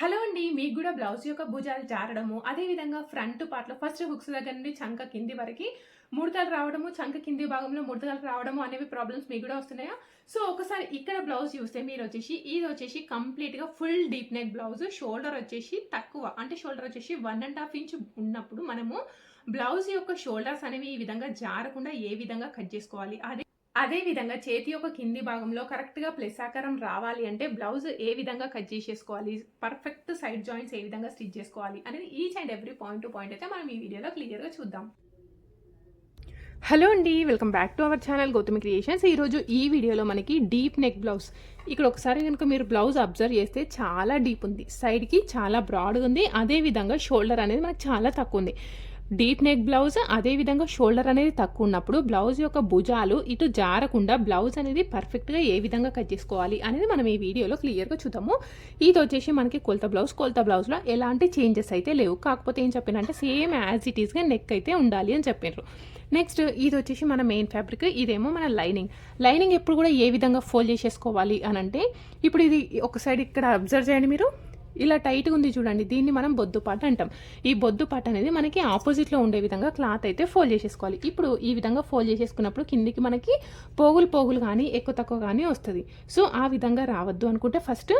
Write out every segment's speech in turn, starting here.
Hello అండి మీకు కూడా బ్లౌజ్ యొక్క భుజాలు జారడము అదేవిధంగా ఫ్రంట్ పార్ట్లో ఫస్ట్ హుక్స్ దగ్గర నుండి చంక కింది వరకు ముడతలు రావడము చంక కింది భాగంలో ముడతలు రావడము అనేవి ప్రాబ్లమ్స్ మీకు కూడా వస్తున్నాయా? సో ఒకసారి ఇక్కడ బ్లౌజ్ చూస్తే మీరు వచ్చేసి ఇది వచ్చేసి కంప్లీట్గా full deep neck blouse shoulder వచ్చేసి తక్కువ అంటే షోల్డర్ వచ్చేసి వన్ అండ్ హాఫ్ ఇంచ్ ఉన్నప్పుడు మనము బ్లౌజ్ యొక్క షోల్డర్స్ అనేవి ఈ విధంగా జారకుండా ఏ విధంగా కట్ చేసుకోవాలి? అదే అదేవిధంగా చేతి యొక్క కింది భాగంలో కరెక్ట్గా ప్లస్ ఆకారం రావాలి అంటే బ్లౌజ్ ఏ విధంగా కట్ చేసేసుకోవాలి? పర్ఫెక్ట్ సైడ్ జాయింట్స్ ఏ విధంగా స్టిచ్ చేసుకోవాలి? అనేది each and every point to point అయితే మనం ఈ వీడియోలో క్లియర్గా చూద్దాం. హలో అండి welcome back to our channel Gautami creations ఈరోజు ఈ వీడియోలో మనకి డీప్ నెక్ బ్లౌజ్ ఇక్కడ ఒకసారి కనుక మీరు బ్లౌజ్ అబ్జర్వ్ చేస్తే చాలా డీప్ ఉంది. సైడ్కి చాలా బ్రాడ్గా ఉంది. అదేవిధంగా షోల్డర్ అనేది మనకు చాలా తక్కువ ఉంది. డీప్ నెక్ బ్లౌజ్ అదేవిధంగా షోల్డర్ అనేది తక్కువ ఉన్నప్పుడు బ్లౌజ్ యొక్క భుజాలు ఇటు జారకుండా బ్లౌజ్ అనేది పర్ఫెక్ట్గా ఏ విధంగా కట్ చేసుకోవాలి అనేది మనం ఈ వీడియోలో క్లియర్గా చూద్దాము. ఇది వచ్చేసి మనకి కొలత బ్లౌజ్. కొలత బ్లౌజ్లో ఎలాంటి చేంజెస్ అయితే లేవు. కాకపోతే ఏం చెప్పినంటే సేమ్ యాజ్ ఇట్ ఈస్గా నెక్ అయితే ఉండాలి అని చెప్పారు నెక్స్ట్ ఇది వచ్చేసి మన మెయిన్ ఫ్యాబ్రిక్ ఇదేమో మన లైనింగ్ లైనింగ్ ఎప్పుడు కూడా ఏ విధంగా ఫోల్డ్ చేసేసుకోవాలి అని అంటే ఇప్పుడు ఇది ఒక సైడ్ ఇక్కడ అబ్జర్వ్ చేయండి మీరు. ఇలా టైట్గా ఉంది చూడండి దీన్ని మనం బొద్దుపాట అంటాం. ఈ బొద్దుపాట అనేది మనకి ఆపోజిట్లో ఉండే విధంగా క్లాత్ అయితే ఫోల్డ్ చేసేసుకోవాలి. ఇప్పుడు ఈ విధంగా ఫోల్డ్ చేసేసుకున్నప్పుడు కిందికి మనకి పోగులు పోగులు కానీ ఎక్కువ తక్కువ కానీ వస్తుంది. సో ఆ విధంగా రావద్దు అనుకుంటే ఫస్ట్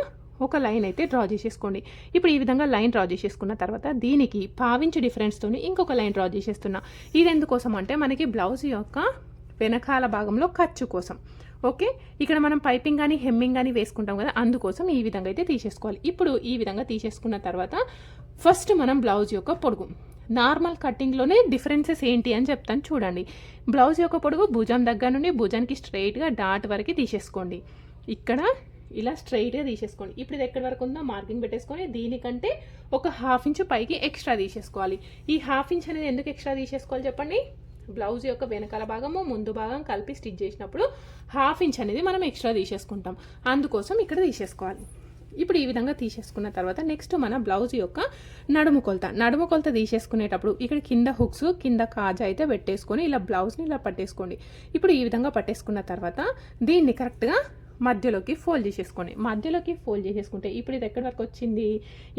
ఒక లైన్ అయితే డ్రా చేసేసుకోండి. ఇప్పుడు ఈ విధంగా లైన్ డ్రా చేసేసుకున్న తర్వాత దీనికి పావించు డిఫరెన్స్తో ఇంకొక లైన్ డ్రా చేసేస్తున్నా. ఇది ఎందుకోసం అంటే మనకి బ్లౌజ్ యొక్క వెనకాల భాగంలో ఖర్చు కోసం. ఓకే? ఇక్కడ మనం పైపింగ్ కానీ హెమ్మింగ్ కానీ వేసుకుంటాం కదా అందుకోసం ఈ విధంగా అయితే తీసేసుకోవాలి. ఇప్పుడు ఈ విధంగా తీసేసుకున్న తర్వాత ఫస్ట్ మనం బ్లౌజ్ యొక్క పొడుగు. నార్మల్ కటింగ్లోనే డిఫరెన్సెస్ ఏంటి అని చెప్తాను చూడండి. బ్లౌజ్ యొక్క పొడుగు భుజం దగ్గర నుండి భుజానికి స్ట్రైట్గా డాట్ వరకు తీసేసుకోండి. ఇక్కడ ఇలా స్ట్రైట్గా తీసేసుకోండి. ఇప్పుడు ఇది ఎక్కడి వరకు ఉందో మార్కింగ్ పెట్టేసుకొని దీనికంటే ఒక హాఫ్ ఇంచ్ పైకి ఎక్స్ట్రా తీసేసుకోవాలి. ఈ హాఫ్ ఇంచ్ అనేది ఎందుకు ఎక్స్ట్రా తీసేసుకోవాలి చెప్పండి? బ్లౌజ్ యొక్క వెనకాల భాగము ముందు భాగం కలిపి స్టిచ్ చేసినప్పుడు హాఫ్ ఇంచ్ అనేది మనం ఎక్స్ట్రా తీసేసుకుంటాం. అందుకోసం ఇక్కడ తీసేసుకోవాలి. ఇప్పుడు ఈ విధంగా తీసేసుకున్న తర్వాత నెక్స్ట్ మన బ్లౌజ్ యొక్క నడుము కొలత. నడుము కొలత తీసేసుకునేటప్పుడు ఇక్కడ కింద హుక్స్ కింద కాజా అయితే పెట్టేసుకొని ఇలా బ్లౌజ్ని ఇలా పట్టేసుకోండి. ఇప్పుడు ఈ విధంగా పట్టేసుకున్న తర్వాత దీన్ని కరెక్ట్గా మధ్యలోకి ఫోల్డ్ చేసేసుకోండి. మధ్యలోకి ఫోల్డ్ చేసేసుకుంటే ఇప్పుడు ఇది ఎక్కడి వరకు వచ్చింది?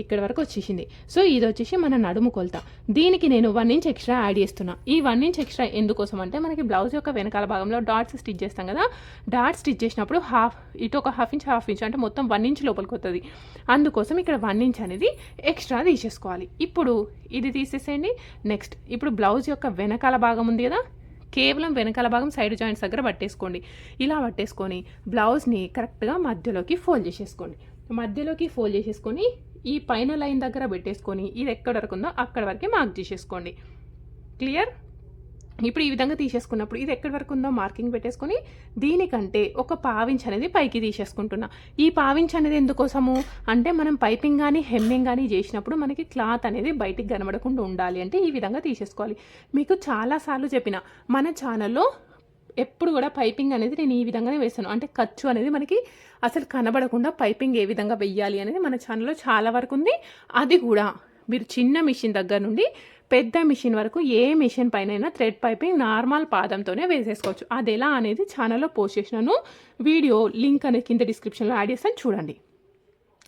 ఇక్కడ వరకు వచ్చేసింది. సో ఇది వచ్చేసి మన నడుము కొలత. దీనికి నేను వన్ ఇంచ్ ఎక్స్ట్రా యాడ్ చేస్తున్నా. ఈ వన్ ఇంచ్ ఎక్స్ట్రా ఎందుకోసం అంటే మనకి బ్లౌజ్ యొక్క వెనకాల భాగంలో డాట్స్ స్టిచ్ చేస్తాం కదా? డాట్స్ స్టిచ్ చేసినప్పుడు హాఫ్ ఇటు ఒక హాఫ్ ఇంచ్ హాఫ్ ఇంచ్ అంటే మొత్తం వన్ ఇంచ్ లోపలికి వస్తుంది అందుకోసం ఇక్కడ వన్ ఇంచ్ అనేది ఎక్స్ట్రా తీసేసుకోవాలి. ఇప్పుడు ఇది తీసేసేయండి. నెక్స్ట్ ఇప్పుడు బ్లౌజ్ యొక్క వెనకాల భాగం ఉంది కదా? కేవలం వెనకాల భాగం సైడ్ జాయింట్స్ దగ్గర పట్టేసుకోండి. ఇలా పట్టేసుకొని బ్లౌజ్ని కరెక్ట్గా మధ్యలోకి ఫోల్డ్ చేసేసుకోండి. మధ్యలోకి ఫోల్డ్ చేసేసుకొని ఈ పైన లైన్ దగ్గర పెట్టేసుకొని ఇది ఎక్కడ వరకు ఉందో అక్కడ వరకే మార్క్ చేసేసుకోండి. క్లియర్? ఇప్పుడు ఈ విధంగా తీసేసుకున్నప్పుడు ఇది ఎక్కడి వరకు ఉందో మార్కింగ్ పెట్టేసుకొని దీనికంటే ఒక పావించ్ అనేది పైకి తీసేసుకుంటున్నా. ఈ పావించ్ అనేది ఎందుకోసము? అంటే మనం పైపింగ్ కానీ హెమ్మింగ్ కానీ చేసినప్పుడు మనకి క్లాత్ అనేది బయటికి కనబడకుండా ఉండాలి అంటే ఈ విధంగా తీసేసుకోవాలి. మీకు చాలాసార్లు చెప్పిన మన ఛానల్లో ఎప్పుడు కూడా పైపింగ్ అనేది నేను ఈ విధంగానే వేస్తాను. అంటే ఖర్చు అనేది మనకి అసలు కనబడకుండా పైపింగ్ ఏ విధంగా వెయ్యాలి అనేది మన ఛానల్లో చాలా వరకు ఉంది. అది కూడా మీరు చిన్న మిషన్ దగ్గర నుండి పెద్ద మిషన్ వరకు ఏ మిషన్ పైన థ్రెడ్ పైపింగ్ నార్మల్ పాదంతోనే వేసేసుకోవచ్చు. అది ఎలా అనేది ఛానల్లో పోస్ట్ చేసినాను. వీడియో లింక్ అనేది కింద డిస్క్రిప్షన్లో యాడ్ చేస్తాను. చూడండి.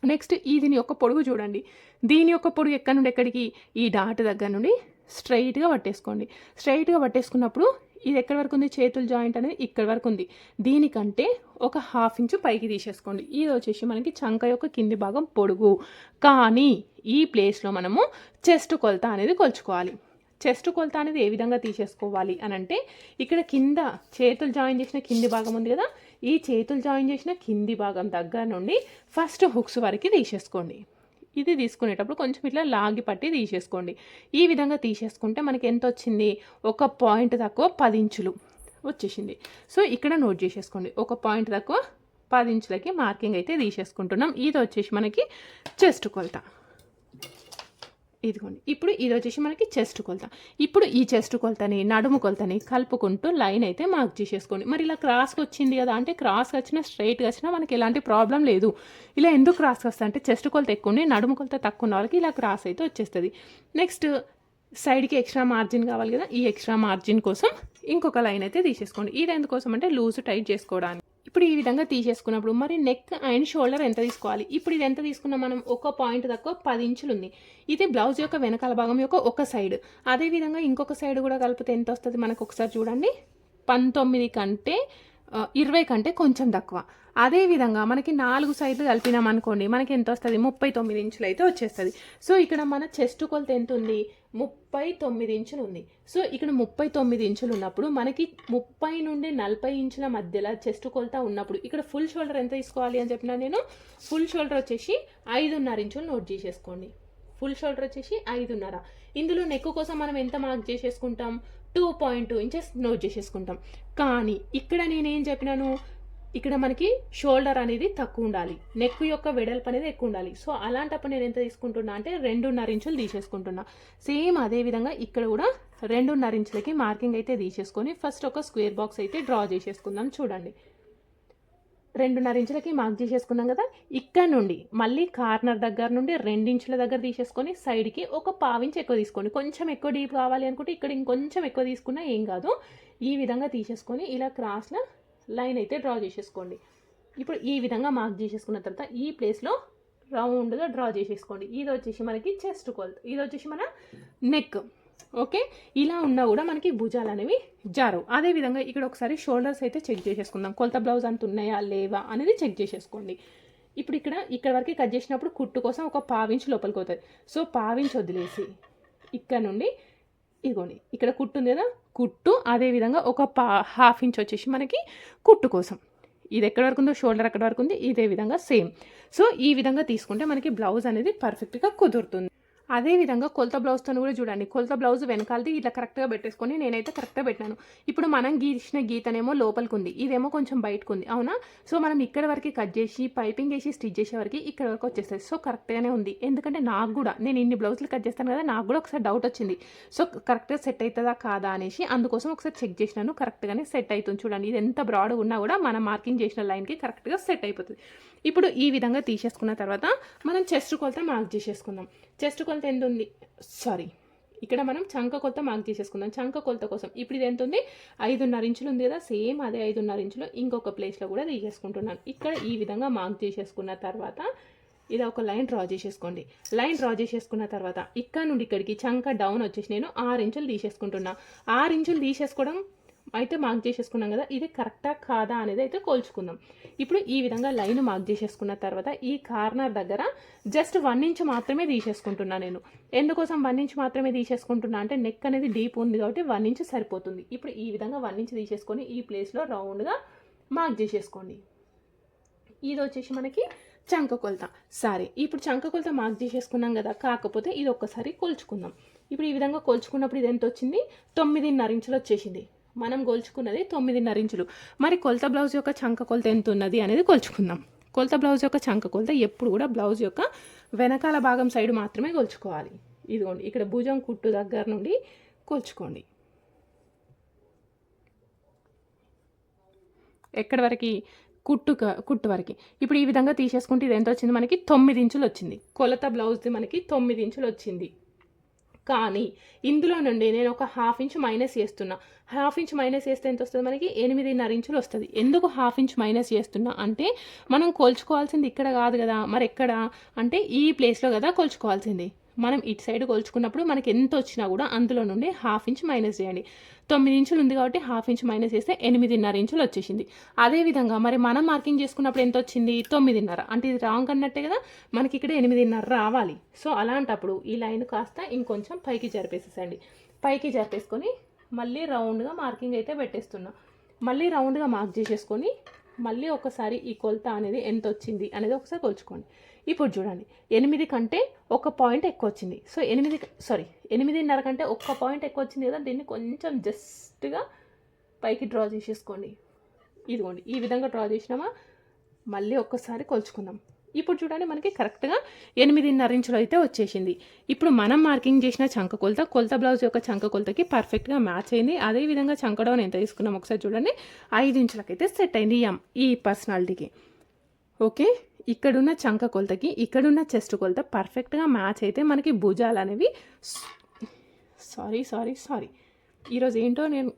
నెక్స్ట్ ఈ దీని యొక్క పొడుగు చూడండి. దీని యొక్క పొడుగు ఎక్కడి నుండి ఎక్కడికి? ఈ డాట్ దగ్గర నుండి స్ట్రైట్గా పట్టేసుకోండి. స్ట్రైట్గా పట్టేసుకున్నప్పుడు ఇది ఎక్కడి వరకు ఉంది? చేతుల జాయింట్ అనేది ఇక్కడ వరకు ఉంది. దీనికంటే ఒక హాఫ్ ఇంచు పైకి తీసేసుకోండి. ఇది వచ్చేసి మనకి చంక యొక్క కింది భాగం పొడుగు. కానీ ఈ ప్లేస్లో మనము చెస్ట్ కొలత అనేది కొలుచుకోవాలి. చెస్ట్ కొలత అనేది ఏ విధంగా తీసేసుకోవాలి అని అంటే ఇక్కడ కింద చేతులు జాయిన్ చేసిన కింది భాగం ఉంది కదా? ఈ చేతులు జాయిన్ చేసిన కింది భాగం దగ్గర నుండి ఫస్ట్ హుక్స్ వరకు తీసేసుకోండి. ఇది తీసుకునేటప్పుడు కొంచెం ఇట్లా లాగి పట్టి తీసేసుకోండి. ఈ విధంగా తీసేసుకుంటే మనకి ఎంత వచ్చింది? ఒక పాయింట్ తక్కువ పది ఇంచులు వచ్చేసింది. సో ఇక్కడ నోట్ చేసేసుకోండి. ఒక పాయింట్ తక్కువ పది ఇంచులకి మార్కింగ్ అయితే తీసేసుకుంటున్నాం. ఇది వచ్చేసి మనకి చెస్ట్ కొలత. ఇదిగోండి. ఇప్పుడు ఇది వచ్చేసి మనకి చెస్ట్ కొలత. ఇప్పుడు ఈ చెస్ట్ కొలతని నడుము కొలతని కలుపుకుంటూ లైన్ అయితే మార్క్ చేసేసుకోండి. మరి ఇలా క్రాస్కి వచ్చింది కదా అంటే క్రాస్కి వచ్చినా స్ట్రైట్గా వచ్చినా మనకి ఎలాంటి ప్రాబ్లం లేదు. ఇలా ఎందుకు క్రాస్కి వస్తుంది అంటే చెస్ట్ కొలత ఎక్కువ ఉండి నడుము కొలత తక్కువ ఉన్న వాళ్ళకి ఇలా క్రాస్ అయితే వచ్చేస్తుంది. నెక్స్ట్ సైడ్కి ఎక్స్ట్రా మార్జిన్ కావాలి కదా ఈ ఎక్స్ట్రా మార్జిన్ కోసం ఇంకొక లైన్ అయితే తీసేసుకోండి. ఇది ఎందుకోసం అంటే లూజ్ టైట్ చేసుకోవడానికి. ఇప్పుడు ఈ విధంగా తీసేసుకున్నప్పుడు మరి నెక్ అండ్ షోల్డర్ ఎంత తీసుకోవాలి? ఇప్పుడు ఇది ఎంత తీసుకున్నా మనం? ఒక పాయింట్ తక్కువ పది ఇంచులు ఉంది. ఇది బ్లౌజ్ యొక్క వెనకాల భాగం యొక్క ఒక సైడ్ అదేవిధంగా ఇంకొక సైడ్ కూడా కలిపితే ఎంత వస్తుంది? మనకు ఒకసారి చూడండి. పంతొమ్మిది కంటే ఇరవై కంటే కొంచెం తక్కువ. అదేవిధంగా మనకి నాలుగు సైడ్లు కలిపినాం అనుకోండి మనకి ఎంత వస్తుంది? ముప్పై తొమ్మిది ఇంచులు అయితే వచ్చేస్తుంది. సో ఇక్కడ మన చెస్ట్ కొలత ఎంత ఉంది? ముప్పై తొమ్మిది ఇంచులు ఉంది. సో ఇక్కడ ముప్పై తొమ్మిది ఇంచులు ఉన్నప్పుడు మనకి ముప్పై నుండి నలభై ఇంచుల మధ్యలో చెస్ట్ కొలత ఉన్నప్పుడు ఇక్కడ ఫుల్ షోల్డర్ ఎంత తీసుకోవాలి అని చెప్పినా నేను ఫుల్ షోల్డర్ వచ్చేసి ఐదున్నర ఇంచులు నోట్ చేసేసుకోండి. ఫుల్ షోల్డర్ వచ్చేసి ఐదున్నర. ఇందులో నెక్ కోసం మనం ఎంత mark చేసేసుకుంటాం? Two point two inches note చేసేసుకుంటాం. కానీ ఇక్కడ నేనేం చెప్పినాను? ఇక్కడ మనకి షోల్డర్ అనేది తక్కువ ఉండాలి. నెక్ యొక్క వెడల్పు అనేది ఎక్కువ ఉండాలి. సో అలాంటప్పుడు నేను ఎంత తీసుకుంటున్నా అంటే రెండున్నర ఇంచులు తీసేసుకుంటున్నా. సేమ్ అదే విధంగా ఇక్కడ కూడా రెండున్నర ఇంచులకి మార్కింగ్ అయితే తీసేసుకొని ఫస్ట్ ఒక స్క్వేర్ బాక్స్ అయితే డ్రా చేసేసుకుందాం చూడండి. రెండున్నర ఇంచులకి మార్క్ చేసేసుకున్నాం కదా. ఇక్కడ నుండి మళ్ళీ కార్నర్ దగ్గర నుండి రెండించుల దగ్గర తీసేసుకొని సైడ్కి ఒక పావించి ఎక్కువ తీసుకోండి. కొంచెం ఎక్కువ డీప్ కావాలి అనుకుంటే ఇక్కడ ఇంకొంచెం ఎక్కువ తీసుకున్నా ఏం కాదు. ఈ విధంగా తీసేసుకొని ఇలా క్రాస్లో లైన్ అయితే డ్రా చేసేసుకోండి. ఇప్పుడు ఈ విధంగా మార్క్ చేసేసుకున్న తర్వాత ఈ ప్లేస్లో రౌండ్గా డ్రా చేసేసుకోండి. ఇది వచ్చేసి మనకి చెస్ట్ కొలత. ఇది వచ్చేసి మన నెక్ ఓకే? ఇలా ఉన్నా కూడా మనకి భుజాలు అనేవి జారవు. అదేవిధంగా ఇక్కడ ఒకసారి షోల్డర్స్ అయితే చెక్ చేసేసుకుందాం. కొలత బ్లౌజ్ అంత ఉన్నాయా? లేవా? అనేది చెక్ చేసేసుకోండి. ఇప్పుడు ఇక్కడ ఇక్కడ వరకు కట్ చేసినప్పుడు కుట్టు కోసం ఒక పావించి లోపలికి అవుతుంది సో పావించి వదిలేసి ఇక్కడ నుండి ఇదిగోండి ఇక్కడ కుట్టు ఉంది కదా కుట్టు అదేవిధంగా ఒక పా హాఫ్ ఇంచ్ వచ్చేసి మనకి కుట్టు కోసం. ఇది ఎక్కడ వరకు ఉందో షోల్డర్ ఎక్కడ వరకు ఉంది ఇదే విధంగా సేమ్. సో ఈ విధంగా తీసుకుంటే మనకి బ్లౌజ్ అనేది పర్ఫెక్ట్గా కుదురుతుంది. అదే విధంగా కొలత బ్లౌజ్తో కూడా చూడండి. కొలత బ్లౌజ్ వెనకాలది ఇట్లా కరెక్ట్గా పెట్టేసుకొని నేనైతే కరెక్ట్గా పెట్టాను. ఇప్పుడు మనం గీసిన గీతనేమో లోపలికి ఉంది ఇదేమో కొంచెం బయటకు ఉంది అవునా? సో మనం ఇక్కడ వరకు కట్ చేసి పైపింగ్ వేసి స్టిచ్ చేసే వరకు ఇక్కడ వరకు వచ్చేస్తుంది. సో కరెక్ట్గానే ఉంది. ఎందుకంటే నాకు కూడా నేను ఇన్ని బ్లౌజులు కట్ చేస్తాను కదా నాకు కూడా ఒకసారి డౌట్ వచ్చింది. సో కరెక్ట్గా సెట్ అవుతుందా కాదా అనేసి అందుకోసం ఒకసారి చెక్ చేసినాను. కరెక్ట్గానే సెట్ అవుతుంది చూడండి. ఇది ఎంత బ్రాడ్ ఉన్నా కూడా మనం మార్కింగ్ చేసిన లైన్కి కరెక్ట్గా సెట్ అయిపోతుంది. ఇప్పుడు ఈ విధంగా తీసేసుకున్న తర్వాత మనం చెస్ట్ కొలత మార్క్ చేసేసుకుందాం. చెస్ట్ కొలత ఎంత ఉంది? సారీ ఇక్కడ మనం చంక కొలత మార్క్ చేసేసుకుందాం చంక కొలత కోసం ఇప్పుడు ఇది ఎంత ఉంది? ఐదున్నర ఇంచులు ఉంది కదా. సేమ్ అదే ఐదున్నర ఇంచులు ఇంకొక ప్లేస్లో కూడా తీసేసుకుంటున్నాను. ఇక్కడ ఈ విధంగా మార్క్ చేసేసుకున్న తర్వాత ఇది ఒక లైన్ డ్రా చేసేసుకోండి. లైన్ డ్రా చేసేసుకున్న తర్వాత ఇక్కడ నుండి ఇక్కడికి చంక డౌన్ వచ్చేసి నేను ఆరు ఇంచులు తీసేసుకుంటున్నా. ఆరు ఇంచులు తీసేసుకోవడం అయితే మార్క్ చేసేసుకున్నాం కదా ఇది కరెక్టా కాదా అనేది అయితే కోల్చుకుందాం. ఇప్పుడు ఈ విధంగా లైన్ మార్క్ చేసేసుకున్న తర్వాత ఈ కార్నర్ దగ్గర జస్ట్ వన్ ఇంచ్ మాత్రమే తీసేసుకుంటున్నా నేను. ఎందుకోసం వన్ ఇంచ్ మాత్రమే తీసేసుకుంటున్నా అంటే నెక్ అనేది డీప్ ఉంది కాబట్టి వన్ ఇంచ్ సరిపోతుంది. ఇప్పుడు ఈ విధంగా వన్ ఇంచ్ తీసేసుకొని ఈ ప్లేస్లో రౌండ్గా మార్క్ చేసేసుకోండి. ఇది వచ్చేసి మనకి చంక కొలత. సరే ఇప్పుడు చంక కొలత మార్క్ చేసేసుకున్నాం కదా కాకపోతే ఇది ఒక్కసారి కొలుచుకుందాం. ఇప్పుడు ఈ విధంగా కొలుచుకున్నప్పుడు ఇది ఎంత వచ్చింది? తొమ్మిదిన్నర ఇంచులు వచ్చేసింది. మనం కొలుచుకున్నది తొమ్మిదిన్నర ఇంచులు. మరి కొలత బ్లౌజ్ యొక్క చంక కొలత ఎంత ఉన్నది అనేది కొలుచుకుందాం కొలత బ్లౌజ్ యొక్క చంక కొలత ఎప్పుడు కూడా బ్లౌజ్ యొక్క వెనకాల భాగం సైడ్ మాత్రమే కొలుచుకోవాలి ఇదిగోండి ఇక్కడ భుజం కుట్టు దగ్గర నుండి కొలుచుకోండి ఎక్కడి వరకు? కుట్టు కుట్టు వరకు. ఇప్పుడు ఈ విధంగా తీసేసుకుంటే ఇది ఎంత వచ్చింది? మనకి తొమ్మిది ఇంచులు వచ్చింది. కొలత బ్లౌజ్ది మనకి తొమ్మిది ఇంచులు వచ్చింది. కానీ ఇందులో నుండి నేను ఒక హాఫ్ ఇంచ్ మైనస్ చేస్తున్నా. హాఫ్ ఇంచ్ మైనస్ చేస్తే ఎంత వస్తుంది మనకి? ఎనిమిదిన్నర ఇంచులు వస్తుంది. ఎందుకు హాఫ్ ఇంచ్ మైనస్ చేస్తున్నా? అంటే మనం కొలుచుకోవాల్సింది ఇక్కడ కాదు కదా. మరి ఎక్కడ? అంటే ఈ ప్లేస్లో కదా కొలుచుకోవాల్సింది. మనం ఇటు సైడ్ కొలుచుకున్నప్పుడు మనకి ఎంత వచ్చినా కూడా అందులో నుండి హాఫ్ ఇంచ్ మైనస్ చేయండి. తొమ్మిది ఇంచులు ఉంది కాబట్టి హాఫ్ ఇంచ్ మైనస్ చేస్తే ఎనిమిదిన్నర ఇంచులు వచ్చేసింది. అదేవిధంగా మరి మనం మార్కింగ్ చేసుకున్నప్పుడు ఎంత వచ్చింది? తొమ్మిదిన్నర. అంటే ఇది రాంగ్ అన్నట్టే కదా మనకి ఇక్కడ ఎనిమిదిన్నర రావాలి. సో అలాంటప్పుడు ఈ లైన్ కాస్త ఇంకొంచెం పైకి జరిపేసేసండి. పైకి జరిపేసుకొని మళ్ళీ రౌండ్గా మార్కింగ్ అయితే పెట్టేస్తున్నాం. మళ్ళీ రౌండ్గా మార్క్ చేసేసుకొని మళ్ళీ ఒకసారి ఈ కొలత అనేది ఎంత వచ్చింది అనేది ఒకసారి కొలుచుకోండి. ఇప్పుడు చూడండి ఎనిమిది కంటే ఒక పాయింట్ ఎక్కువ వచ్చింది సో ఎనిమిది సారీ ఎనిమిదిన్నర కంటే ఒక్క పాయింట్ ఎక్కువ వచ్చింది కదా దీన్ని కొంచెం జస్ట్గా పైకి డ్రా చేసేసుకోండి. ఇదిగోండి ఈ విధంగా డ్రా చేసినామా? మళ్ళీ ఒక్కసారి కొలుచుకుందాం. ఇప్పుడు చూడండి మనకి కరెక్ట్గా ఎనిమిదిన్నర ఇంచులు అయితే వచ్చేసింది. ఇప్పుడు మనం మార్కింగ్ చేసిన చంక కొలత కొలత బ్లౌజ్ యొక్క చంక కొలతకి పర్ఫెక్ట్గా మ్యాచ్ అయింది. అదేవిధంగా చంక డౌన్ ఎంత తీసుకున్నాం ఒకసారి చూడండి ఐదు ఇంచులకైతే సెట్ అయింది ఈ ఈ పర్సనాలిటీకి. ఓకే? ఇక్కడున్న చంక కొలతకి ఇక్కడున్న చెస్ట్ కొలత పర్ఫెక్ట్గా మ్యాచ్ అయితే మనకి భుజాలు అనేవి సారీ సారీ సారీ ఈరోజు ఏంటో నేను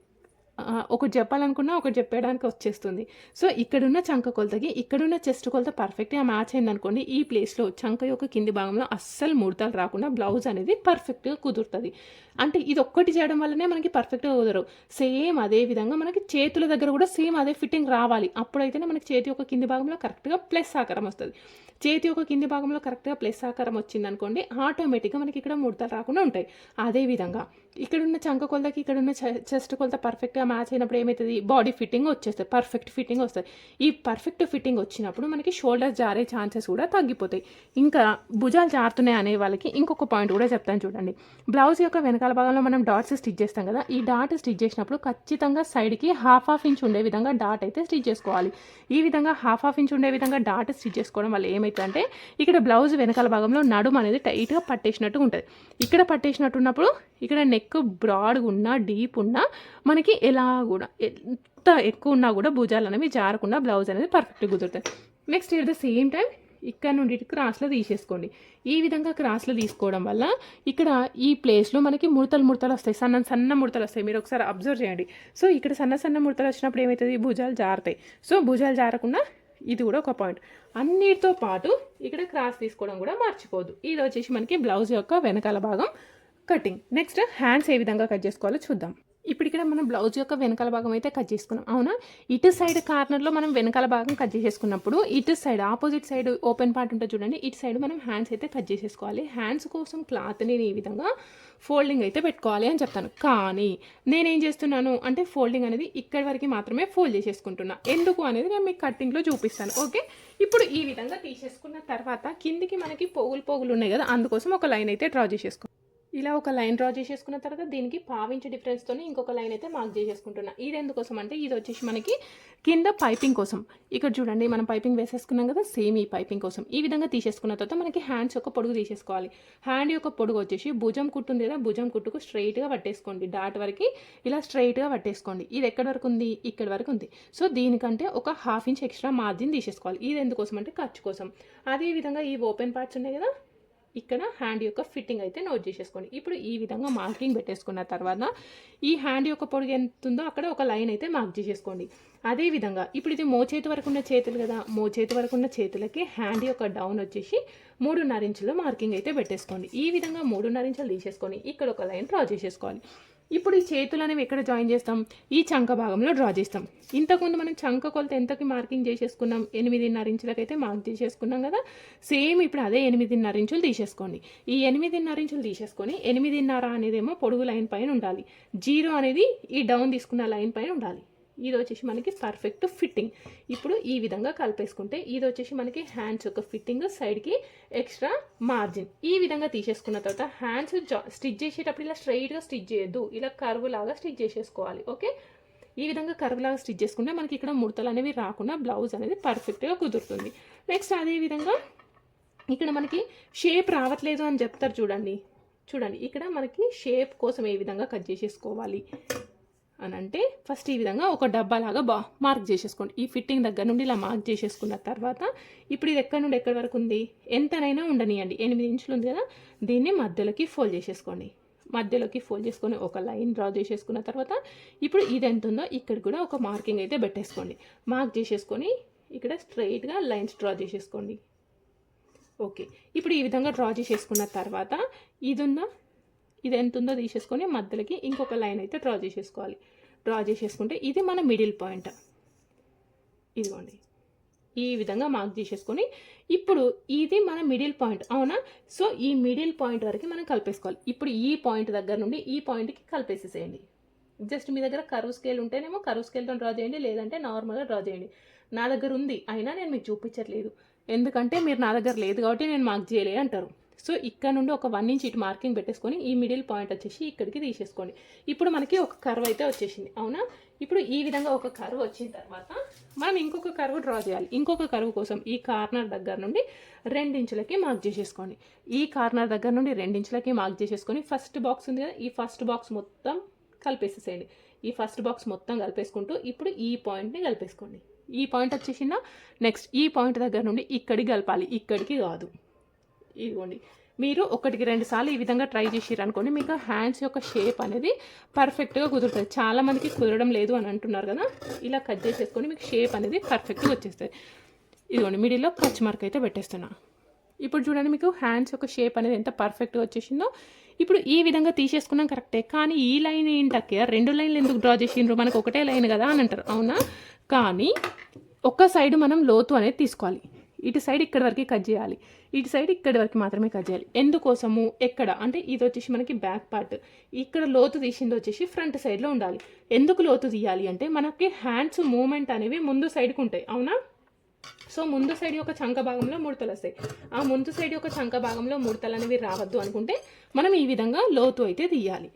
ఒకటి చెప్పాలనుకున్నా ఒకటి చెప్పేయడానికి వచ్చేస్తుంది. సో, ఇక్కడున్న చంక కొలతకి, ఇక్కడున్న చెస్ట్ కొలత పర్ఫెక్ట్‌గా మ్యాచ్ అయిందనుకోండి, ఈ ప్లేస్‌లో చంక యొక్క కింది భాగంలో అస్సలు ముడతలు రాకుండా బ్లౌజ్ అనేది పర్ఫెక్ట్‌గా కుదురుతుంది అంటే ఇదొక్కటి చేయడం వల్లనే మనకి పర్ఫెక్ట్‌గా కుదరవు. సేమ్ అదే విధంగా మనకి చేతుల దగ్గర కూడా సేమ్ అదే ఫిట్టింగ్ రావాలి. అప్పుడైతేనే మనకి చేతి యొక్క కింది భాగంలో కరెక్ట్‌గా ప్లస్ ఆకారం వస్తుంది చేతి యొక్క కింది భాగంలో కరెక్ట్‌గా ప్లస్ ఆకారం వచ్చింది అనుకోండి ఆటోమేటిక్‌గా మనకి ఇక్కడ ముడతలు రాకుండా ఉంటాయి. అదే విధంగా ఇక్కడున్న చంక కొలతకి, ఇక్కడున్న చె చెస్ట్ కొలత పర్ఫెక్ట్‌గా మ్యాచ్ అయినప్పుడు ఏమవుతుంది బాడీ ఫిట్టింగ్ వచ్చేస్తుంది పర్ఫెక్ట్ ఫిట్టింగ్ వస్తుంది ఈ పర్ఫెక్ట్ ఫిట్టింగ్ వచ్చినప్పుడు మనకి షోల్డర్ జారే ఛాన్సెస్ కూడా తగ్గిపోతాయి. ఇంకా భుజాలు జారుతున్నాయి అనే వాళ్ళకి ఇంకొక పాయింట్ కూడా చెప్తాను చూడండి. బ్లౌజ్ యొక్క వెనకాల భాగంలో మనం డాట్స్ స్టిచ్ చేస్తాం కదా! ఈ డాట్ స్టిచ్ చేసినప్పుడు ఖచ్చితంగా సైడ్‌కి హాఫ్ హాఫ్ ఇంచ్ ఉండే విధంగా డాట్ అయితే స్టిచ్ చేసుకోవాలి. ఈ విధంగా హాఫ్ హాఫ్ ఇంచ్ ఉండే విధంగా డాట్ స్టిచ్ చేసుకోవడం వల్ల ఏమైతదంటే, ఇక్కడ బ్లౌజ్ వెనకాల భాగంలో నడుము అనేది టైట్‌గా పట్టేసినట్టుగా ఉంటుంది ఇక్కడ పట్టేసినట్టు ఉన్నప్పుడు ఇక్కడ నెక్ బ్రాడ్‌గా ఉన్నా, డీప్ ఉన్నా మనకి ఎలా కూడా ఎంత ఎక్కువ ఉన్నా కూడా భుజాలు అనేవి జారకుండా బ్లౌజ్ అనేది పర్ఫెక్ట్‌గా కుదురుతుంది next year the same time ఇక్కడ నుండి క్రాస్‌లో తీసేసుకోండి. ఈ విధంగా క్రాస్‌లో తీసుకోవడం వల్ల ఇక్కడ ఈ ప్లేస్‌లో మనకి ముడతలు ముడతలు వస్తాయి. సన్న సన్న ముడతలు వస్తాయి. మీరు ఒకసారి అబ్జర్వ్ చేయండి. సో, ఇక్కడ సన్న సన్న ముడతలు వచ్చినప్పుడు ఏమవుతుంది భుజాలు జారుతాయి. సో, భుజాలు జారకుండా ఇది కూడా ఒక పాయింట్. అన్నిటితో పాటు ఇక్కడ క్రాస్ తీసుకోవడం కూడా మర్చిపోవద్దు. ఇది వచ్చేసి మనకి బ్లౌజ్ యొక్క వెనకాల భాగం కటింగ్. నెక్స్ట్ హ్యాండ్స్ ఏ విధంగా కట్ చేసుకోవాలో చూద్దాం. ఇప్పుడు ఇక్కడ మనం బ్లౌజ్ యొక్క వెనకాల భాగం అయితే కట్ చేసుకున్నాం. అవునా? ఇటు సైడ్ కార్నర్‌లో మనం వెనకాల భాగం కట్ చేసేసుకున్నప్పుడు, ఇటు side opposite side open part ఉంటుంది చూడండి. ఇటు సైడ్ మనం హ్యాండ్స్ అయితే కట్ చేసేసుకోవాలి. హ్యాండ్స్ కోసం క్లాత్ నేను ఈ విధంగా ఫోల్డింగ్ అయితే పెట్టుకోవాలి అని చెప్తాను. కానీ నేనేం చేస్తున్నాను అంటే ఫోల్డింగ్ అనేది ఇక్కడి వరకు మాత్రమే ఫోల్డ్ చేసేసుకుంటున్నా. ఎందుకు అనేది నేను మీకు కటింగ్‌లో చూపిస్తాను. ఓకే. ఇప్పుడు ఈ విధంగా తీసేసుకున్న తర్వాత కిందికి మనకి పోగులు పోగులు ఉన్నాయి కదా! అందుకోసం ఒక లైన్ అయితే డ్రా చేసేసుకో ఇలా ఒక లైన్ డ్రా చేసేసుకున్న తర్వాత దీనికి పావించ్ డిఫరెన్స్‌తోని ఇంకొక లైన్ అయితే మార్క్ చేసేసుకుంటున్నా. ఇది ఎందుకోసం అంటే ఇది వచ్చేసి మనకి కింద పైపింగ్ కోసం. ఇక్కడ చూడండి మనం పైపింగ్ వేసేసుకున్నాం కదా! సేమ్ ఈ పైపింగ్ కోసం. ఈ విధంగా తీసేసుకున్న తర్వాత మనకి హ్యాండ్స్ యొక్క పొడుగు తీసేసుకోవాలి. హ్యాండ్ యొక్క పొడుగు వచ్చేసి భుజం కుట్టు ఉంది కదా! భుజం కుట్టుకు స్ట్రెయిట్‌గా పట్టేసుకోండి. డాట్ వరకి ఇలా స్ట్రెయిట్‌గా పట్టేసుకోండి. ఇది ఎక్కడి వరకు ఉంది? ఇక్కడ వరకు ఉంది. సో, దీనికంటే ఒక హాఫ్ ఇంచ్ ఎక్స్ట్రా మార్జిన్ తీసేసుకోవాలి. ఇది ఎందుకోసం అంటే ఖర్చు కోసం. అదే విధంగా ఈ ఓపెన్ పార్ట్స్ ఉన్నాయి కదా! ఇక్కడ హ్యాండ్ యొక్క ఫిట్టింగ్ అయితే నోట్ చేసేసుకోండి. ఇప్పుడు ఈ విధంగా మార్కింగ్ పెట్టేసుకున్న తర్వాత ఈ హ్యాండ్ యొక్క పొడుగు ఎంత ఉందో అక్కడ ఒక లైన్ అయితే మార్క్ చేసేసుకోండి. అదే విధంగా ఇప్పుడు ఇది మోచేతి వరకు ఉన్న చేతులు కదా! మోచేతి వరకు ఉన్న చేతులకి హ్యాండ్ యొక్క డౌన్ వచ్చేసి మూడున్నర ఇంచులో మార్కింగ్ అయితే పెట్టేసుకోండి. ఈ విధంగా 3.5 ఇంచులు తీసేసుకొని ఇక్కడ ఒక లైన్ డ్రా చేసేసుకోవాలి. ఇప్పుడు ఈ చేతులు అనేవి ఎక్కడ జాయిన్ చేస్తాం? ఈ చంక భాగంలో డ్రా చేస్తాం. ఇంతకుముందు మనం చంక కొలత ఎంతకి మార్కింగ్ చేసేసుకున్నాం? 8.5 ఇంచులకైతే మార్క్ చేసేసుకున్నాం కదా! సేమ్ ఇప్పుడు అదే 8.5 ఇంచులు తీసేసుకోండి. ఈ 8.5 ఇంచులు తీసేసుకొని 8.5 అనేదేమో పొడుగు లైన్ పైన ఉండాలి. జీరో అనేది ఈ డౌన్ తీసుకున్న లైన్ పైన ఉండాలి. ఇది వచ్చేసి మనకి పర్ఫెక్ట్ ఫిట్టింగ్. ఇప్పుడు ఈ విధంగా కలిపేసుకుంటే ఇది వచ్చేసి మనకి హ్యాండ్స్ యొక్క ఫిట్టింగ్ సైడ్‌కి ఎక్స్ట్రా మార్జిన్. ఈ విధంగా తీసేసుకున్న తర్వాత హ్యాండ్స్ స్టిచ్ చేసేటప్పుడు ఇలా స్ట్రెయిట్‌గా స్టిచ్ చేయొద్దు. ఇలా కర్వ్ లాగా స్టిచ్ చేసేసుకోవాలి. ఓకే. ఈ విధంగా కర్వ్ లాగా స్టిచ్ చేసుకుంటే మనకి ఇక్కడ ముడతలు అనేవి రాకుండా బ్లౌజ్ అనేది పర్ఫెక్ట్‌గా కుదురుతుంది. నెక్స్ట్ అదే విధంగా ఇక్కడ మనకి షేప్ రావట్లేదు అని చెప్తారు చూడండి. చూడండి ఇక్కడ మనకి షేప్ కోసం ఏ విధంగా కట్ చేసేసుకోవాలి అనంటే ఫస్ట్ ఈ విధంగా ఒక డబ్బాలాగా బా మార్క్ చేసేసుకోండి. ఈ ఫిట్టింగ్ దగ్గర నుండి ఇలా మార్క్ చేసేసుకున్న తర్వాత ఇప్పుడు ఇది ఎక్కడి నుండి ఎక్కడి వరకు ఉంది? ఎంతనైనా ఉండనియండి. ఎనిమిది ఇంచులు ఉంది కదా! దీన్ని మధ్యలోకి ఫోల్డ్ చేసేసుకోండి. మధ్యలోకి ఫోల్డ్ చేసుకొని ఒక లైన్ డ్రా చేసేసుకున్న తర్వాత ఇప్పుడు ఇది ఎంత ఉందో ఇక్కడ కూడా ఒక మార్కింగ్ అయితే పెట్టేసుకోండి. మార్క్ చేసేసుకొని ఇక్కడ స్ట్రెయిట్‌గా లైన్స్ డ్రా చేసేసుకోండి. ఓకే. ఇప్పుడు ఈ విధంగా డ్రా చేసేసుకున్న తర్వాత ఇది ఉందా ఇది ఎంత ఉందో తీసేసుకొని మధ్యలోకి ఇంకొక లైన్ అయితే డ్రా చేసేసుకోవాలి. డ్రా చేసేసుకుంటే ఇది మన మిడిల్ పాయింట్. ఇదిగోండి. ఈ విధంగా మార్క్ చేసేసుకొని ఇప్పుడు ఇది మన మిడిల్ పాయింట్. అవునా? సో, ఈ మిడిల్ పాయింట్ వరకు మనం కలిపేసుకోవాలి. ఇప్పుడు ఈ పాయింట్ దగ్గర నుండి ఈ పాయింట్‌కి కలిపేసేసేయండి. జస్ట్ మీ దగ్గర కరువు స్కేల్ ఉంటేనేమో కరువు స్కేల్తో డ్రా చేయండి. లేదంటే నార్మల్‌గా డ్రా చేయండి. నా దగ్గర ఉంది. అయినా నేను మీకు చూపించట్లేదు. ఎందుకంటే మీరు నా దగ్గర లేదు కాబట్టి నేను మార్క్ చేయలే అంటారు. సో, ఇక్కడ నుండి ఒక వన్ ఇంచ్ ఇటు మార్కింగ్ పెట్టేసుకొని ఈ మిడిల్ పాయింట్ వచ్చేసి ఇక్కడికి తీసేసుకోండి. ఇప్పుడు మనకి ఒక కర్వ్ అయితే వచ్చేసింది. అవునా? ఇప్పుడు ఈ విధంగా ఒక కర్వ్ వచ్చిన తర్వాత మనం ఇంకొక కర్వ్ డ్రా చేయాలి. ఇంకొక కర్వ్ కోసం ఈ కార్నర్ దగ్గర నుండి రెండించులకి మార్క్ చేసేసుకోండి. ఈ కార్నర్ దగ్గర నుండి రెండించులకి మార్క్ చేసేసుకొని ఫస్ట్ బాక్స్ ఉంది కదా! ఈ ఫస్ట్ బాక్స్ మొత్తం కలిపేసేసేయండి. ఈ ఫస్ట్ బాక్స్ మొత్తం కలిపేసుకుంటూ ఇప్పుడు ఈ పాయింట్‌ని కలిపేసుకోండి. ఈ పాయింట్ వచ్చేసిన నెక్స్ట్ ఈ పాయింట్ దగ్గర నుండి ఇక్కడికి కలపాలి. ఇక్కడికి కాదు. ఇదిగోండి. మీరు ఒకటికి రెండు సార్లు ఈ విధంగా ట్రై చేసిర్రు అనుకోండి మీకు హ్యాండ్స్ యొక్క షేప్ అనేది పర్ఫెక్ట్గా కుదురుతుంది. చాలా మందికి కుదరడం లేదు అని అంటున్నారు కదా ఇలా కట్ చేసేసుకొని మీకు షేప్ అనేది పర్ఫెక్ట్గా వచ్చేస్తుంది. ఇదిగోండి మిడిల్లో కచ్ మార్క్ అయితే పెట్టేస్తున్నా. ఇప్పుడు చూడండి మీకు హ్యాండ్స్ యొక్క షేప్ అనేది ఎంత పర్ఫెక్ట్గా వచ్చేసిందో. ఇప్పుడు ఈ విధంగా తీసేసుకున్నాం కరెక్టే కానీ ఈ లైన్ ఏంటక్కే? రెండు లైన్లు ఎందుకు డ్రా చేసిండ్రు? మనకు ఒకటే లైన్ కదా అని అంటారు. అవునా? కానీ ఒక సైడ్ మనం లోతు అనేది తీసుకోవాలి. ఇటు సైడ్ ఇక్కడ వరకు కట్ చేయాలి. ఇటు సైడ్ ఇక్కడి వరకు మాత్రమే కట్ చేయాలి. ఎందుకోసము? ఎక్కడ? అంటే ఇది వచ్చేసి మనకి బ్యాక్ పార్ట్ ఇక్కడ లోతు తీసింది వచ్చేసి ఫ్రంట్ సైడ్లో ఉండాలి. ఎందుకు లోతు తీయాలి అంటే మనకి హ్యాండ్స్ మూమెంట్ అనేవి ముందు సైడ్కి ఉంటాయి. అవునా? సో ముందు సైడ్ యొక్క చంక భాగంలో ముడతలు వస్తాయి. ఆ ముందు సైడ్ యొక్క చంక భాగంలో ముడతలు అనేవి రావద్దు అనుకుంటే మనం ఈ విధంగా లోతు అయితే తీయాలి.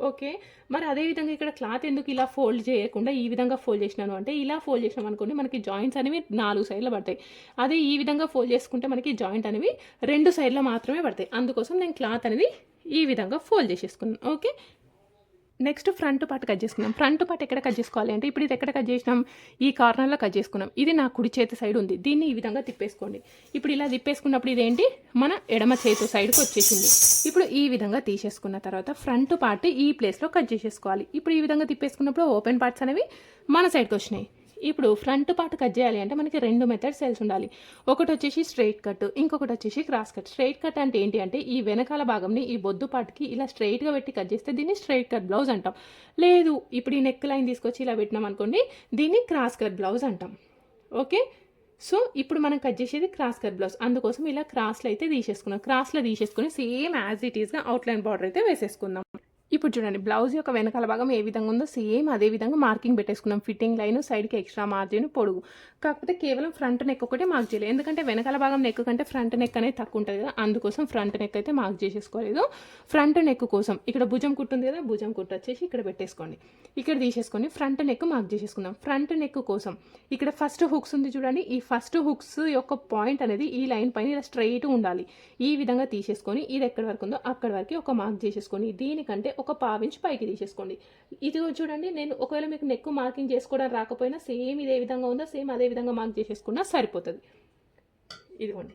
ఓకే. మరి అదే విధంగా ఇక్కడ క్లాత్ ఎందుకు ఇలా ఫోల్డ్ చేయకుండా ఈ విధంగా ఫోల్డ్ చేసినాను అంటే ఇలా ఫోల్డ్ చేసినాం అనుకోండి మనకి జాయింట్స్ అనేవి నాలుగు సైడ్లో పడతాయి. అదే ఈ విధంగా ఫోల్డ్ చేసుకుంటే మనకి జాయింట్ అనేవి రెండు సైడ్లో మాత్రమే పడతాయి. అందుకోసం నేను క్లాత్ అనేది ఈ విధంగా ఫోల్డ్ చేసేసుకున్నాను. Okay. Next front part cut చేసుకున్నాం ఫ్రంట్ పార్ట్ ఎక్కడ కట్ చేసుకోవాలి అంటే ఇప్పుడు ఇది ఎక్కడ కట్ చేసినాం? ఈ కార్నర్లో కట్ చేసుకున్నాం. ఇది నా కుడి చేతి సైడ్ ఉంది. దీన్ని ఈ విధంగా తిప్పేసుకోండి. ఇప్పుడు ఇలా తిప్పేసుకున్నప్పుడు ఇదేంటి? మన ఎడమ చేతి సైడ్కి వచ్చేసింది. ఇప్పుడు ఈ విధంగా తీసేసుకున్న తర్వాత ఫ్రంట్ పార్ట్ ఈ ప్లేస్లో కట్ చేసేసుకోవాలి. ఇప్పుడు ఈ విధంగా తిప్పేసుకున్నప్పుడు ఓపెన్ పార్ట్స్ అనేవి మన సైడ్కి వచ్చినాయి. ఇప్పుడు ఫ్రంట్ పార్ట్ కట్ చేయాలి అంటే మనకి రెండు మెథడ్స్ తెలిసి ఉండాలి. ఒకటి వచ్చేసి స్ట్రైట్ కట్ ఇంకొకటి వచ్చేసి క్రాస్ కట్ స్ట్రైట్ కట్ అంటే ఏంటి అంటే ఈ వెనకాల భాగంని ఈ బొద్దు పార్ట్కి ఇలా స్ట్రైట్గా పెట్టి కట్ చేస్తే దీన్ని స్ట్రైట్ కట్ బ్లౌజ్ అంటాం. లేదు ఇప్పుడు ఈ నెక్ లైన్ తీసుకొచ్చి ఇలా పెట్టినాం అనుకోండి దీన్ని క్రాస్ కట్ బ్లౌజ్ అంటాం. ఓకే సో ఇప్పుడు మనం కట్ చేసేది క్రాస్ కట్ బ్లౌజ్ అందుకోసం ఇలా క్రాస్లో అయితే తీసేసుకున్నాం. క్రాస్లో తీసేసుకుని సేమ్ యాజ్ ఇట్ ఈస్గా అవుట్లైన్ బార్డర్ అయితే వేసేసుకుందాం. ఇప్పుడు చూడండి బ్లౌజ్ యొక్క వెనకాల భాగం ఏ విధంగా ఉందో సేమ్ అదే విధంగా మార్కింగ్ పెట్టేసుకున్నాం ఫిట్టింగ్ లైన్ సైడ్కి ఎక్స్ట్రా మార్జిన్ పొడుగు. కాకపోతే కేవలం ఫ్రంట్ నెక్ ఒకటే మార్క్ చేయలేదు. ఎందుకంటే వెనకాల భాగం నెక్ కంటే ఫ్రంట్ నెక్ అనేది తక్కువ ఉంటుంది కదా అందుకోసం ఫ్రంట్ నెక్ అయితే మార్క్ చేసేసుకోలేదు. ఫ్రంట్ నెక్ కోసం ఇక్కడ భుజం కుట్టుంది కదా భుజం కుట్టు వచ్చేసి ఇక్కడ పెట్టేసుకోండి. ఇక్కడ తీసేసుకొని ఫ్రంట్ నెక్ మార్క్ చేసేసుకుందాం. ఫ్రంట్ నెక్ కోసం ఇక్కడ ఫస్ట్ హుక్స్ ఉంది చూడండి. ఈ ఫస్ట్ హుక్స్ యొక్క పాయింట్ అనేది ఈ లైన్ పైన ఇలా స్ట్రైట్ ఉండాలి. ఈ విధంగా తీసేసుకొని ఇది ఎక్కడి వరకు ఉందో అక్కడి వరకు ఒక మార్క్ చేసేసుకొని దీనికంటే ఒక పావించి పైకి తీసేసుకోండి. ఇది చూడండి నేను ఒకవేళ మీకు నెక్ మార్కింగ్ చేసుకోవడం రాకపోయినా సేమ్ ఇదే విధంగా ఉందో సేమ్ అదే విధంగా మార్క్ చేసేసుకున్నా సరిపోతుంది. ఇదిగోండి.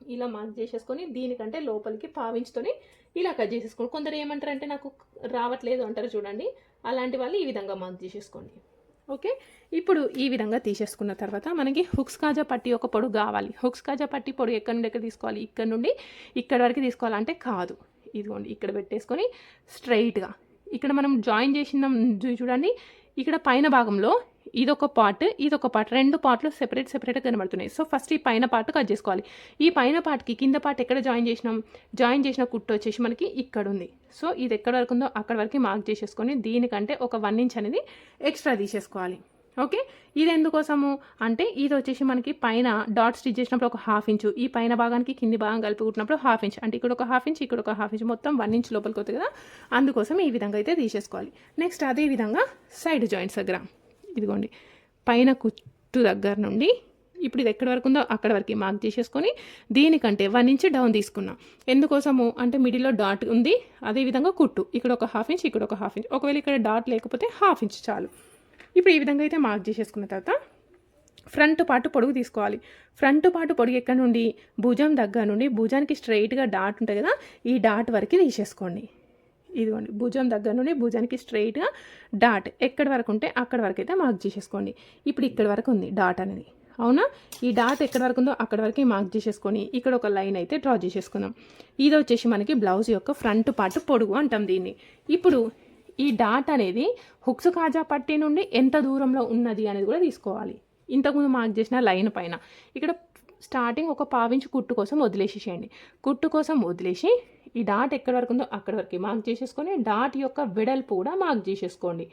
ఇలా మార్క్ చేసేసుకొని దీనికంటే లోపలికి పావించుతోని ఇలా కట్ చేసేసుకోండి. కొందరు ఏమంటారు అంటే నాకు రావట్లేదు అంటారు చూడండి. అలాంటి వాళ్ళు ఈ విధంగా మార్క్ చేసేసుకోండి. ఓకే? ఇప్పుడు ఈ విధంగా తీసేసుకున్న తర్వాత మనకి హుక్స్ కాజా పట్టి ఒక పొడుగు కావాలి. హుక్స్ కాజా పట్టి పొడుగు ఎక్కడి నుండి ఎక్కడ తీసుకోవాలి? ఇక్కడ నుండి ఇక్కడ వరకు తీసుకోవాలంటే కాదు. ఇదిగోండి ఇక్కడ పెట్టేసుకొని స్ట్రైట్గా. ఇక్కడ మనం జాయిన్ చేసిన చూడండి ఇక్కడ పైన భాగంలో ఇదొక పార్ట్ ఇదొక పార్ట్. రెండు పార్ట్లు సెపరేట్ సెపరేట్గా కనబడుతున్నాయి. సో ఫస్ట్ ఈ పైన పార్ట్ కట్ చేసుకోవాలి. ఈ పైన పార్ట్కి కింద పార్ట్ ఎక్కడ జాయిన్ చేసినాం? జాయిన్ చేసిన కుట్టు వచ్చేసి మనకి ఇక్కడ ఉంది. సో ఇది ఎక్కడ వరకు ఉందో అక్కడ వరకు మార్క్ చేసేసుకొని దీనికంటే ఒక వన్ ఇంచ్ అనేది ఎక్స్ట్రా తీసేసుకోవాలి. ఓకే? ఇది ఎందుకోసము అంటే ఇది వచ్చేసి మనకి పైన డాట్ స్టిచ్ చేసినప్పుడు ఒక హాఫ్ ఇంచు. ఈ పైన భాగానికి కింది భాగం కలిపి కుట్టినప్పుడు హాఫ్ ఇంచ్. అంటే ఇక్కడ ఒక హాఫ్ ఇంచ్ ఇక్కడ ఒక హాఫ్ ఇంచ్. మొత్తం వన్ ఇంచ్ లోపలికి వస్తుంది కదా? అందుకోసం ఈ విధంగా అయితే తీసేసుకోవాలి. నెక్స్ట్ అదే విధంగా సైడ్ జాయింట్స్ దగ్గర. ఇదిగోండి. పైన కుట్టు దగ్గర నుండి ఇప్పుడు ఇది ఎక్కడి వరకు ఉందో అక్కడ వరకు మార్క్ చేసేసుకొని దీనికంటే వన్ ఇంచ్ డౌన్ తీసుకున్నాం. ఎందుకోసము? అంటే మిడిల్లో డాట్ ఉంది. అదేవిధంగా కుట్టు. ఇక్కడ ఒక హాఫ్ ఇంచ్ ఇక్కడ ఒక హాఫ్ ఇంచ్. ఒకవేళ ఇక్కడ డాట్ లేకపోతే హాఫ్ ఇంచ్ చాలు. ఇప్పుడు ఈ విధంగా అయితే మార్క్ చేసేసుకున్న తర్వాత ఫ్రంట్ పాటు పొడుగు తీసుకోవాలి. ఫ్రంట్ పాటు పొడుగు ఎక్కడ నుండి? భుజం దగ్గర నుండి. భుజానికి స్ట్రైట్గా డాట్ ఉంటుంది కదా ఈ డాట్ వరకు తీసేసుకోండి. ఇదిగోండి భుజం దగ్గర నుండి భుజానికి స్ట్రైట్గా డాట్ ఎక్కడి వరకు ఉంటే అక్కడ వరకు అయితే మార్క్ చేసేసుకోండి. ఇప్పుడు ఇక్కడ వరకు ఉంది డాట్ అనేది. అవునా? ఈ డాట్ ఎక్కడి వరకు ఉందో అక్కడ వరకు మార్క్ చేసేసుకొని ఇక్కడ ఒక లైన్ అయితే డ్రా చేసేసుకుందాం. ఇది వచ్చేసి మనకి బ్లౌజ్ యొక్క ఫ్రంట్ పార్ట్ పొడుగు అంటాం దీన్ని. ఇప్పుడు ఈ డాట్ అనేది హుక్స్ కాజా పట్టి నుండి ఎంత దూరంలో ఉన్నది అనేది కూడా తీసుకోవాలి. ఇంతకుముందు మార్క్ చేసిన లైన్ పైన. ఇక్కడ స్టార్టింగ్ ఒక పావించి కుట్టు కోసం వదిలేసేసేయండి కుట్టు కోసం వదిలేసి ఈ డాట్ ఎక్కడి వరకు ఉందో అక్కడి వరకు మార్క్ చేసేసుకొని డాట్ యొక్క వెడల్పు కూడా మార్క్ చేసేసుకోండి.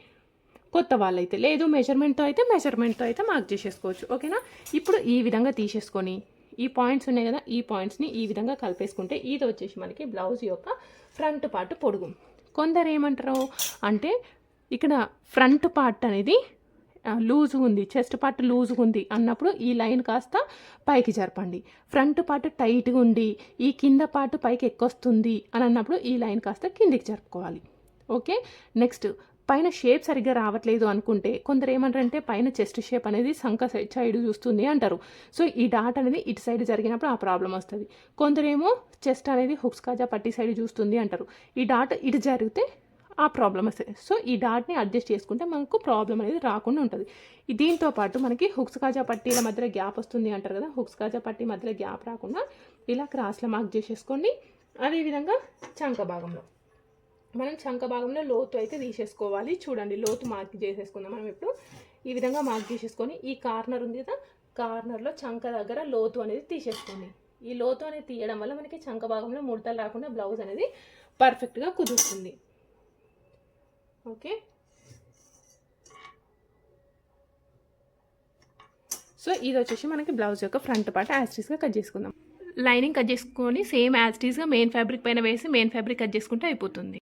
కొత్త వాళ్ళైతే లేదు మెజర్మెంట్తో అయితే మెజర్మెంట్తో అయితే మార్క్ చేసేసుకోవచ్చు. ఓకేనా ఇప్పుడు ఈ విధంగా తీసేసుకొని ఈ పాయింట్స్ ఉన్నాయి కదా ఈ పాయింట్స్ని ఈ విధంగా కలిపేసుకుంటే ఇది వచ్చేసి మనకి బ్లౌజ్ యొక్క ఫ్రంట్ పార్ట్ పొడుగు. కొందరు ఏమంటారు అంటే ఇక్కడ ఫ్రంట్ పార్ట్ అనేది లూజుగా ఉంది చెస్ట్ పార్ట్ లూజ్గా ఉంది అన్నప్పుడు ఈ లైన్ కాస్త పైకి జరపండి. ఫ్రంట్ పార్ట్ టైట్గా ఉండి ఈ కింద పార్ట్ పైకి ఎక్కొస్తుంది అని అన్నప్పుడు ఈ లైన్ కాస్త కిందికి జరుపుకోవాలి. ఓకే? నెక్స్ట్ పైన షేప్ సరిగ్గా రావట్లేదు అనుకుంటే కొందరు ఏమంటారంటే పైన చెస్ట్ షేప్ అనేది సంక సైడ్ సైడ్ చూస్తుంది అంటారు. సో ఈ డాట్ అనేది ఇటు సైడ్ జరిగినప్పుడు ఆ ప్రాబ్లం వస్తుంది. కొందరేమో చెస్ట్ అనేది హుక్స్ కాజా పట్టి సైడ్ చూస్తుంది అంటారు. ఈ డాట్ ఇటు జరిగితే ఆ ప్రాబ్లం వస్తుంది. సో ఈ డాట్ని అడ్జస్ట్ చేసుకుంటే మనకు ప్రాబ్లం అనేది రాకుండా ఉంటుంది. దీంతో పాటు మనకి హుక్స్ కాజా పట్టీల మధ్యలో గ్యాప్ వస్తుంది అంటారు కదా. హుక్స్ కాజా పట్టీ మధ్యలో గ్యాప్ రాకుండా ఇలా క్రాస్లో మార్క్ చేసేసుకోండి. అదేవిధంగా చంక భాగంలో. మనం చంక భాగంలో లోతు అయితే తీసేసుకోవాలి. చూడండి లోతు మార్క్ చేసేసుకుందాం మనం ఇప్పుడు. ఈ విధంగా మార్క్ చేసేసుకొని ఈ కార్నర్ ఉంది కదా కార్నర్లో చంక దగ్గర లోతు అనేది తీసేసుకోండి. ఈ లోతు అనేది తీయడం వల్ల మనకి చంక భాగంలో ముడతలు రాకుండా బ్లౌజ్ అనేది పర్ఫెక్ట్గా కుదురుతుంది. ఓకే? సో ఇది వచ్చేసి మనకి బ్లౌజ్ యొక్క ఫ్రంట్ పార్ట్ యాస్టీస్గా కట్ చేసుకుందాం. లైనింగ్ కట్ చేసుకొని సేమ్ యాస్టీస్గా మెయిన్ ఫ్యాబ్రిక్ పైన వేసి మెయిన్ ఫ్యాబ్రిక్ కట్ చేసుకుంటే అయిపోతుంది.